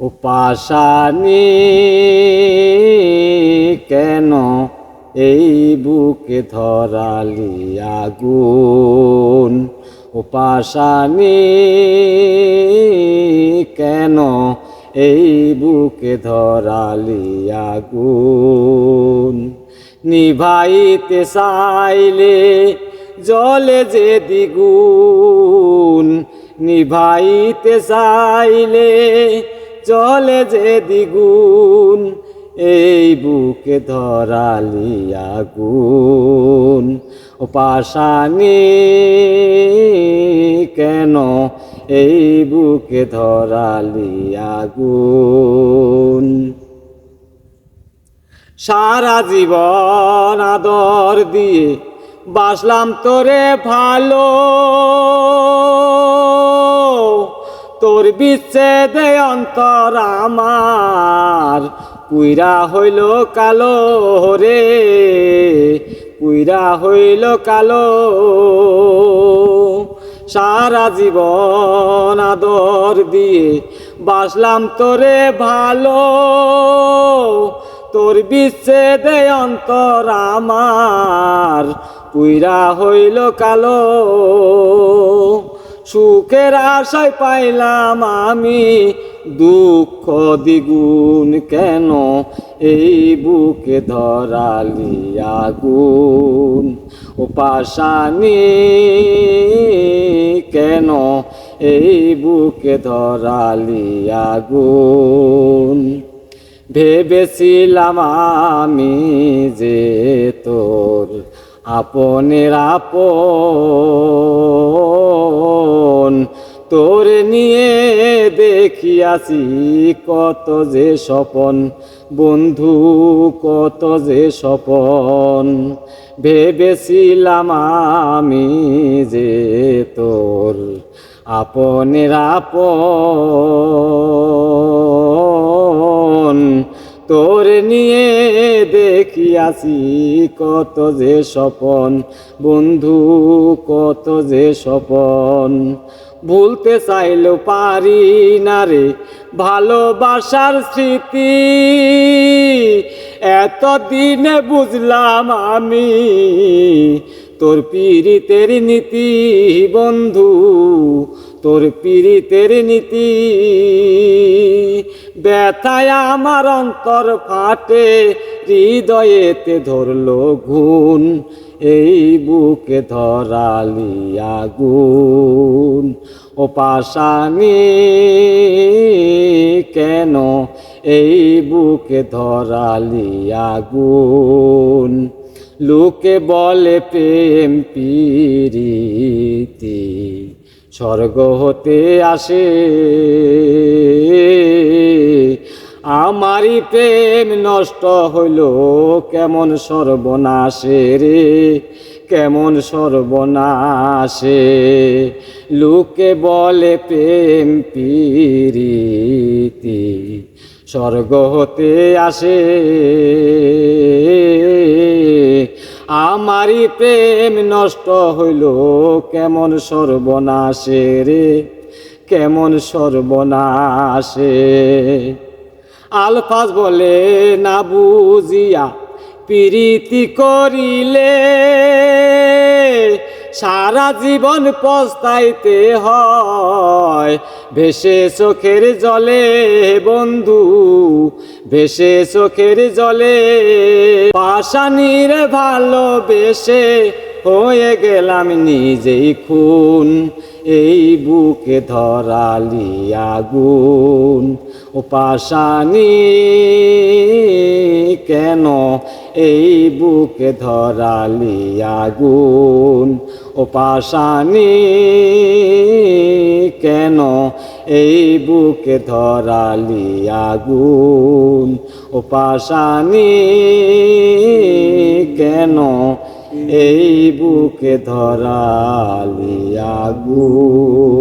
ও পাশানি কেন এই বুকে ধরালি আগুন? ও পাশানি কেন এই বুকে ধরালি আগুন? নিভাইতে চাইলে জলে যে দ্বিগুণ, নিভাইতে চাইলে চলে যে দ্বিগুণ, এই বুকে ধরালি আগুন ও পাশানি কেন এই বুকে ধরালি আগুন সারা জীবন আদর দিয়ে বাসলাম তোরে ভালো। তোর বিচ্ছেদে অন্তর আমার। কুইরা হইল কালো রে, কুইরা হইল কালো। সারা জীবন আদর দিয়ে বাসলাম তোরে ভালো। তোর বিচ্ছেদে অন্তর আমার পুইরা হইল কালো। সুখের আশায় পাইলাম আমি, দুঃখ দ্বিগুণ কেন এই বুকে ধরালি আগুন? ও পাশানি কেন এই বুকে ধরালি আগুন? ভেবেছিলাম আমি যে তোর আপনের আপন তোর নিয়ে দেখিয়াছি কত যে স্বপন, বন্ধু কত যে স্বপন। ভেবেছিলাম আমি যে তোর আপনের আপন। তোর নিয়ে দেখিয়াছি কত যে স্বপন, বন্ধু কত যে স্বপন। ভুলতে চাইলেও পারি না রে ভালোবাসার স্মৃতি। এতদিনে বুঝলাম আমি তোর পীড়িতের নীতি, বন্ধু, তোর পীড়িতের নীতি। ব্যথায় আমার অন্তর ফাটে, হৃদয়েতে ধরলো ঘুন এই বুকে ধরালি আগুন। ও পাশানি কেন এই বুকে ধরালি আগুন? লোকে বলে প্রেম, পিরিতি। স্বর্গ হতে আসে। আমারই প্রেম নষ্ট হইল, কেমন সর্বনাশে রে, কেমন সর্বনাশে। লোকে বলে প্রেম পিরিতি স্বর্গ হতে আসে। আমারই প্রেম নষ্ট হইল, কেমন সর্বনাশে রে? কেমন সর্বনাশে? আলফাজ বলে, না বুঝিয়া প্রীতি করিলে সারা জীবন পস্তাইতে হয়। ভেসে চোখের জলে, বন্ধু, ভেসে চোখের জলে। পাশানির ভালোবেসে হয়ে গেলাম নিজেই খুন। এই বুকে ধরালি আগুন। ও পাশানি কেন এই বুকে ধরালি আগুন? ও পাশানি কেন এই বুকে ধরালি আগুন? ও পাশানি কেন এই বুকে ধরালি আগুন?